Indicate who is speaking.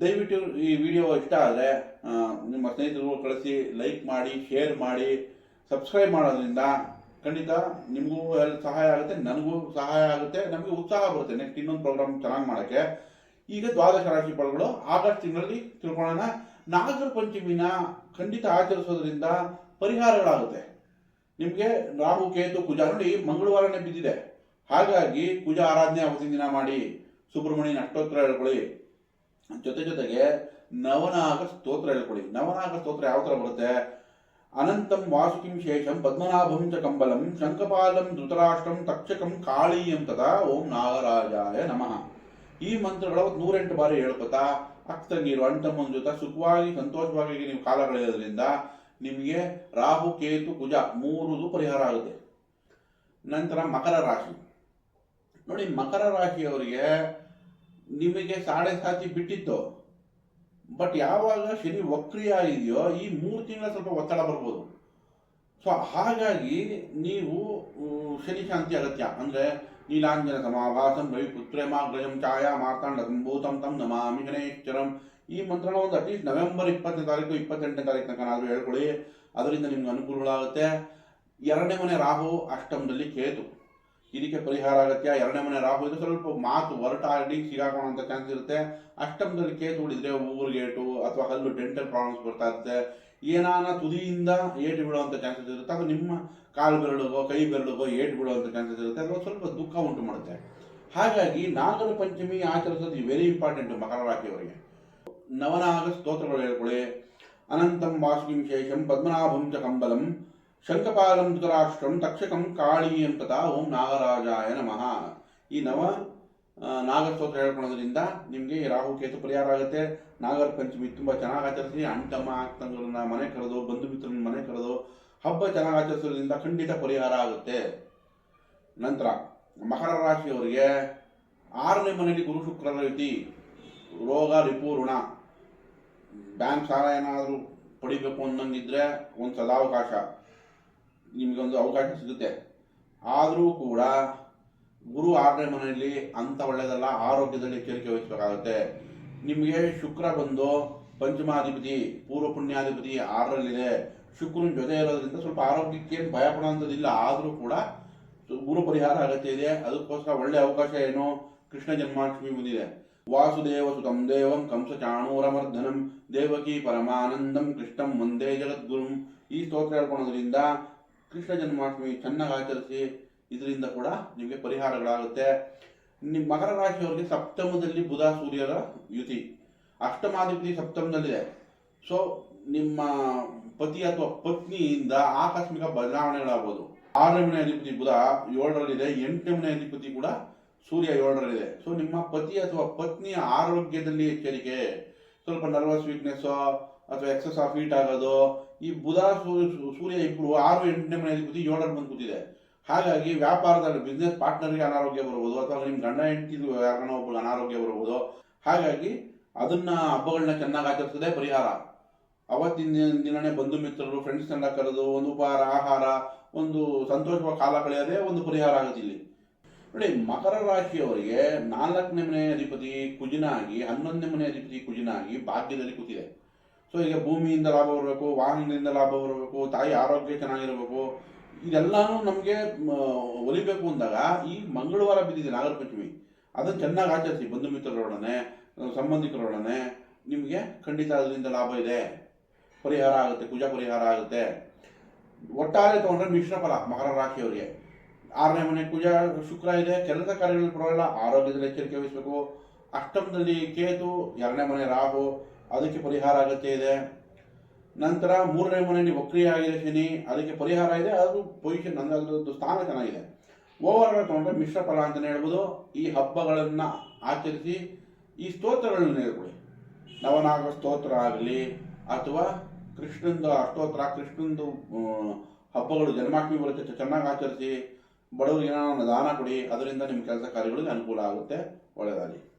Speaker 1: ದಯವಿಟ್ಟು ಈ ವಿಡಿಯೋ ಇಷ್ಟ ಆದರೆ ನಿಮ್ಮ ಸ್ನೇಹಿತರು ಕಳಿಸಿ ಲೈಕ್ ಮಾಡಿ ಶೇರ್ ಮಾಡಿ ಸಬ್ಸ್ಕ್ರೈಬ್ ಮಾಡೋದ್ರಿಂದ ಖಂಡಿತ ನಿಮಗೂ ಎಲ್ಲಿ ಸಹಾಯ ಆಗುತ್ತೆ, ನನಗೂ ಸಹಾಯ ಆಗುತ್ತೆ, ನಮಗೆ ಉತ್ಸಾಹ ಬರುತ್ತೆ ನೆಕ್ಸ್ಟ್ ಇನ್ನೊಂದು ಪ್ರೋಗ್ರಾಮ್ ಚೆನ್ನಾಗಿ ಮಾಡೋಕ್ಕೆ. ಈಗ ದ್ವಾದಶ ರಾಶಿ ಫಲಗಳು, ಆಗಸ್ಟ್ ತಿಂಗಳಲ್ಲಿ ತಿಳ್ಕೊಳ್ಳೋಣ. ನಾಗರ ಪಂಚಮಿನ ಖಂಡಿತ ಆಚರಿಸೋದ್ರಿಂದ ಪರಿಹಾರಗಳಾಗುತ್ತೆ. ನಿಮಗೆ ರಾಹು, ಕೇತು, ಕುಜ, ನೋಡಿ, ಮಂಗಳವಾರನೇ ಬಿದ್ದಿದೆ. ಹಾಗಾಗಿ ಕುಜ ಆರಾಧನೆ ಅವತ್ತಿನ ದಿನ ಮಾಡಿ. ಸುಬ್ರಹ್ಮಣ್ಯನ ಅಷ್ಟೋತ್ತರ ಹೇಳ್ಕೊಳ್ಳಿ ಜೊತೆ ಜೊತೆಗೆ ನವನಾಗ ಸ್ತೋತ್ರ ಹೇಳ್ಕೊಳ್ಳಿ ನವನಾಗ ಸ್ತೋತ್ರ ಯಾವ ಥರ ಬರುತ್ತೆ? ಅನಂತಂ ವಾಸುಕಿಂ ಶೇಷಂ ಪದ್ಮನಾಭಂ ಚ ಕಂಬಲಂ ಶಂಕಪಾಲಂ ಧೃತರಾಷ್ಟ್ರಂ ತಕ್ಷಕಂ ಕಾಳೀಯಂ ತದಾ ಓಂ ನಾಗರಾಜಾಯ ನಮಃ. ಈ ಮಂತ್ರಗಳ ನೂರೆಂಟು ಬಾರಿ ಹೇಳ್ಕೊತಾ ಅಕ್ತಂಗೀರು ಅಣ್ತಮ್ಮನ ಜೊತೆ ಸುಖವಾಗಿ, ಸಂತೋಷವಾಗಿ ನೀವು ಕಾಲ ಕಳೆಯೋದ್ರಿಂದ ನಿಮಗೆ ರಾಹು, ಕೇತು, ಕುಜ ಮೂರುದು ಪರಿಹಾರ ಆಗುತ್ತೆ. ನಂತರ ಮಕರ ರಾಶಿ. ನೋಡಿ, ಮಕರ ರಾಶಿಯವರಿಗೆ ನಿಮಗೆ ಸಾಡೆ ಸಾತಿ ಬಿಟ್ಟಿತ್ತು. ಬಟ್ ಯಾವಾಗ ಶನಿ ವಕ್ರಿಯ ಇದೆಯೋ ಈ ಮೂರು ತಿಂಗಳ ಸ್ವಲ್ಪ ಒತ್ತಡ ಬರ್ಬೋದು. ಸೊ ಹಾಗಾಗಿ ನೀವು ಶನಿ ಶಾಂತಿ ಅಗತ್ಯ. ಅಂದ್ರೆ ನೀಲಾಂಜನ ಸಮಾಭಾಸಂ ರವಿ ಪುತ್ರೇಮಾಗ್ರಜಂ ಛಾಯಾ ಮಾರ್ತಾಂಡ ಸಂಭೂತಂ ತಂ ನಮಾಮಿ ಗಣೇಶ್ವರಂ ಈ ಮಂತ್ರನ ಒಂದು ಅಟ್ಲೀಸ್ಟ್ ನವೆಂಬರ್ ಇಪ್ಪತ್ತನೇ ತಾರೀಕು, ಇಪ್ಪತ್ತೆಂಟನೇ ತಾರೀಕು ತನಕ ಆದರೂ ಹೇಳ್ಕೊಳ್ಳಿ. ಅದರಿಂದ ನಿಮ್ಗೆ ಅನುಕೂಲಗಳಾಗುತ್ತೆ. ಎರಡನೇ ಮನೆ ರಾಹು ಅಷ್ಟಮದಲ್ಲಿ ಕೇತು. ಇದಕ್ಕೆ ಪರಿಹಾರ ಅಗತ್ಯ ಎರಡನೇ ಮನೆ ರಾಹು ಇದು ಸ್ವಲ್ಪ ಮಾತು ಒರಟಾಡಿ ಸಿಗಾಕೊಳ್ಳುವಂತ ಚಾನ್ಸ್ ಇರುತ್ತೆ. ಅಷ್ಟಮದಲ್ಲಿ ಕೇತು ಉಳಿದ್ರೆ ಊರ್ಗೇಟು ಅಥವಾ ಹಲ್ಲು ಡೆಂಟಲ್ ಪ್ರಾಬ್ಲಮ್ಸ್ ಬರ್ತಾ ಇರುತ್ತೆ. ಏನಾನ ತುದಿಯಿಂದ ಏಟು ಬಿಡುವಂತ ಚಾನ್ಸಸ್ ಇರುತ್ತೆ. ಅಥವಾ ನಿಮ್ಮ ಕಾಲು ಬೆರಳುಗೋ, ಕೈ ಬೆರಳುಗೋ ಏಟು ಬಿಡುವಂತ ಚಾನ್ಸಸ್ ಇರುತ್ತೆ. ಅಥವಾ ಸ್ವಲ್ಪ ದುಃಖ ಉಂಟು ಮಾಡುತ್ತೆ. ಹಾಗಾಗಿ ನಾಗರ ಪಂಚಮಿ ಆಚರಿಸೋದು ವೆರಿ ಇಂಪಾರ್ಟೆಂಟ್ ಮಕರ ರಾಶಿಯವರಿಗೆ ನವನಾಗ ಸ್ತೋತ್ರಗಳು ಹೇಳ್ಕೊಳ್ಳಿ ಅನಂತಂ ವಾಸುಕಿಂ ಶೇಷಂ ಪದ್ಮನಾಭಂ ಚ ಕಂಬಲಂ. ಶಂಕಪಾಲಂ ಧೃತರಾಷ್ಟ್ರಂ ತಕ್ಷಕಂ ಕಾಳಿ ತಥಾ ಓಂ ನಾಗರಾಜಾಯ ನಮಃ. ಈ ನವ ನಾಗಸ್ತೋತ್ರ ಹೇಳ್ಕೊಳ್ಳೋದ್ರಿಂದ ನಿಮಗೆ ರಾಹು ಕೇತು ಪರಿಹಾರ ಆಗುತ್ತೆ. ನಾಗರ ಪಂಚಮಿ ತುಂಬ ಚೆನ್ನಾಗಿ ಆಚರಿಸಿ ಅಂಟಮ್ಮ ಅಕ್ಕಂಗಳನ್ನ ಮನೆ ಕರೆದು ಬಂಧು ಮಿತ್ರರನ್ನ ಮನೆ ಕರೆದು, ಹಬ್ಬ ಚೆನ್ನಾಗಿ ಆಚರಿಸೋದ್ರಿಂದ ಖಂಡಿತ ಪರಿಹಾರ ಆಗುತ್ತೆ. ನಂತರ, ಮಕರ ರಾಶಿಯವರಿಗೆ ಆರನೇ ಮನೆಯಲ್ಲಿ ಗುರು ಶುಕ್ರರ ರೀತಿ, ರೋಗ ರಿಪು ಋಣ ಬ್ಯಾಂಕ್ ಸಾಲ ಏನಾದರೂ ಪಡಿಬೇಕು ಅನ್ನಂಗಿದ್ರೆ ಒಂದು ಸದಾವಕಾಶ. ನಿಮಗೊಂದು ಅವಕಾಶ ಸಿಗುತ್ತೆ. ಆದರೂ ಕೂಡ ಗುರು ಆರನೇ ಮನೆಯಲ್ಲಿ ಅಂಥ ಒಳ್ಳೆಯದಲ್ಲ ಆರೋಗ್ಯದಲ್ಲಿ ಎಚ್ಚರಿಕೆ ವಹಿಸಬೇಕಾಗುತ್ತೆ. ನಿಮಗೆ ಶುಕ್ರ ಬಂದು ಪಂಚಮಾಧಿಪತಿ, ಪೂರ್ವ ಪುಣ್ಯಾಧಿಪತಿ ಆರರಲ್ಲಿದೆ. ಶುಕ್ರನ ಜೊತೆ ಇರೋದ್ರಿಂದ ಸ್ವಲ್ಪ ಆರೋಗ್ಯಕ್ಕೆ ಏನು ಭಯ ಪಡೋಂಥದ್ದಿಲ್ಲ. ಆದರೂ ಕೂಡ ಗುರು ಪರಿಹಾರ ಅಗತ್ಯ ಇದೆ. ಅದಕ್ಕೋಸ್ಕರ ಒಳ್ಳೆ ಅವಕಾಶ ಏನು? ಕೃಷ್ಣ ಜನ್ಮಾಷ್ಟಮಿ ಬಂದಿದೆ ವಾಸುದೇವ ಸುತಂ ದೇವಂ ಕಂಸ ಚಾಣೂರಮರ್ಧನಂ ದೇವಕಿ ಪರಮಾನಂದಂ ಕೃಷ್ಣಂ ಒಂದೇ ಜಗದ್ಗುರುಂ. ಈ ಸ್ತೋತ್ರ ಹೇಳ್ಕೊಳೋದ್ರಿಂದ ಕೃಷ್ಣ ಜನ್ಮಾಷ್ಟಮಿ ಚೆನ್ನಾಗಿ ಆಚರಿಸಿ ಇದರಿಂದ ಕೂಡ ನಿಮಗೆ ಪರಿಹಾರಗಳಾಗುತ್ತೆ. ನಿಮ್ಮ ಮಕರ ರಾಶಿಯವರಿಗೆ ಸಪ್ತಮದಲ್ಲಿ ಬುಧ ಸೂರ್ಯರ ಯುತಿ. ಅಷ್ಟಮಾಧಿಪತಿ ಸಪ್ತಮದಲ್ಲಿದೆ. ಸೊ ನಿಮ್ಮ ಪತಿ ಅಥವಾ ಪತ್ನಿಯಿಂದ ಆಕಸ್ಮಿಕ ಬದಲಾವಣೆಗಳಾಗ್ಬೋದು. ಆರನೇ ಅಧಿಪತಿ ಬುಧ ಏಳರಲ್ಲಿದೆ. ಎಂಟನೇ ಅಧಿಪತಿ ಕೂಡ ಸೂರ್ಯ ಏಳರಲ್ಲಿದೆ. ಸೊ ನಿಮ್ಮ ಪತಿ ಅಥವಾ ಪತ್ನಿಯ ಆರೋಗ್ಯದಲ್ಲಿ ಎಚ್ಚರಿಕೆ. ಸ್ವಲ್ಪ ನರ್ವಸ್ ವೀಕ್ನೆಸ್ ಅಥವಾ ಎಕ್ಸಸ್ ಆಫ್ ಹೀಟ್ ಆಗೋದು, ಈ ಬುಧ ಸೂರ್ಯ ಇಬ್ರು ಆರು ಎಂಟನೇ ಮನೆಯಲ್ಲಿ ಕೂತಿ ಏಳರ ಬಂದು ಕೂತಿದೆ. ಹಾಗಾಗಿ ವ್ಯಾಪಾರದಲ್ಲಿ ಬಿಸ್ನೆಸ್ ಪಾರ್ಟ್ನರ್ಗೆ ಅನಾರೋಗ್ಯ ಬರಬಹುದು ಅಥವಾ ನಿಮ್ಮ ಗಂಡ ಹೆಂಡತಿ ಯಾರನ್ನ ಒಬ್ಬರು ಅನಾರೋಗ್ಯ ಬರ್ಬೋದು. ಹಾಗಾಗಿ ಅದನ್ನ ಹಬ್ಬಗಳನ್ನ ಚೆನ್ನಾಗಿ ಆಚರಿಸೋದೇ ಪರಿಹಾರ. ಅವತ್ತಿನ ದಿನ- ದಿನನೇ ಬಂಧು ಮಿತ್ರರು ಫ್ರೆಂಡ್ಸ್ ತಂಡ ಕರೆದು ಒಂದು ಉಪಹಾರ, ಆಹಾರ, ಒಂದು ಸಂತೋಷವ ಕಾಲ ಕಳೆಯೋದೇ ಒಂದು ಪರಿಹಾರ ಆಗುತ್ತೆ ಇಲ್ಲಿ. ನೋಡಿ, ಮಕರ ರಾಶಿಯವರಿಗೆ ನಾಲ್ಕನೇ ಮನೆ ಅಧಿಪತಿ ಕುಜಿನಾಗಿ, ಹನ್ನೊಂದನೇ ಮನೆ ಅಧಿಪತಿ ಕುಜಿನಾಗಿ ಭಾಗ್ಯದಲ್ಲಿ ಕೂತಿದೆ. ಸೊ ಈಗ ಭೂಮಿಯಿಂದ ಲಾಭ ಬರಬೇಕು ವಾಹನದಿಂದ ಲಾಭ ಬರಬೇಕು, ತಾಯಿ ಆರೋಗ್ಯ ಚೆನ್ನಾಗಿರಬೇಕು, ಇದೆಲ್ಲಾನು ನಮಗೆ ಒಲಿಬೇಕು ಅಂದಾಗ ಈ ಮಂಗಳವಾರ ಬಿದ್ದಿದೆ ನಾಗರ ಪಂಚಮಿ ಅದನ್ನು ಚೆನ್ನಾಗಿ ಆಚರಿಸಿ, ಬಂಧು ಮಿತ್ರರೊಡನೆ ಸಂಬಂಧಿಕರೊಡನೆ, ನಿಮಗೆ ಖಂಡಿತ ಅದರಿಂದ ಲಾಭ ಇದೆ. ಪರಿಹಾರ ಆಗುತ್ತೆ, ಪೂಜಾ ಪರಿಹಾರ ಆಗುತ್ತೆ. ಒಟ್ಟಾರೆ ತಗೊಂಡ್ರೆ ಮಿಶ್ರ ಫಲ, ಮಕರ ರಾಶಿಯವರಿಗೆ. ಆರನೇ ಮನೆ ಪೂಜಾ, ಶುಕ್ರ ಇದೆ, ಕೆಲಸ ಕಾರ್ಯಗಳಲ್ಲಿ ಪರವಾಗಿಲ್ಲ, ಆರೋಗ್ಯದಲ್ಲಿ ಎಚ್ಚರಿಕೆ ವಹಿಸಬೇಕು. ಅಷ್ಟಮದಲ್ಲಿ ಕೇತು, ಎರಡನೇ ಮನೆ ರಾಹು ಅದಕ್ಕೆ ಪರಿಹಾರ ಅಗತ್ಯ ಇದೆ. ನಂತರ ಮೂರನೇ ಮನೆಯಲ್ಲಿ ವಕ್ರಿಯ ಆಗಿದೆ ಶನಿ ಅದಕ್ಕೆ ಪರಿಹಾರ ಇದೆ. ಅದು ಪೊಸಿಷನ್ ಅಂದ್ರೆ ಅದರದ್ದು ಸ್ಥಾನ ಚೆನ್ನಾಗಿದೆ. ಓವರ್ ಆಲ್ ತಗೊಂಡ್ರೆ ಮಿಶ್ರ ಫಲ ಅಂತಲೇ ಹೇಳ್ಬೋದು. ಈ ಹಬ್ಬಗಳನ್ನು ಆಚರಿಸಿ, ಈ ಸ್ತೋತ್ರಗಳನ್ನು ಹೇಳ್ಕೊಳ್ಳಿ ನವನಾಗ ಸ್ತೋತ್ರ ಆಗಲಿ ಅಥವಾ ಕೃಷ್ಣಂದು ಅಷ್ಟೋತ್ರ ಕೃಷ್ಣಂದು ಹಬ್ಬಗಳು ಜನ್ಮಾಷ್ಟಮಿ ಬರುತ್ತೆ ಚೆನ್ನಾಗಿ ಆಚರಿಸಿ. ಬಡವರಿಗೆ ಏನೋ ದಾನ ಕೊಡಿ. ಅದರಿಂದ ನಿಮ್ಮ ಕೆಲಸ ಕಾರ್ಯಗಳಿಗೆ ಅನುಕೂಲ ಆಗುತ್ತೆ. ಒಳ್ಳೆಯದಾಗಲಿ.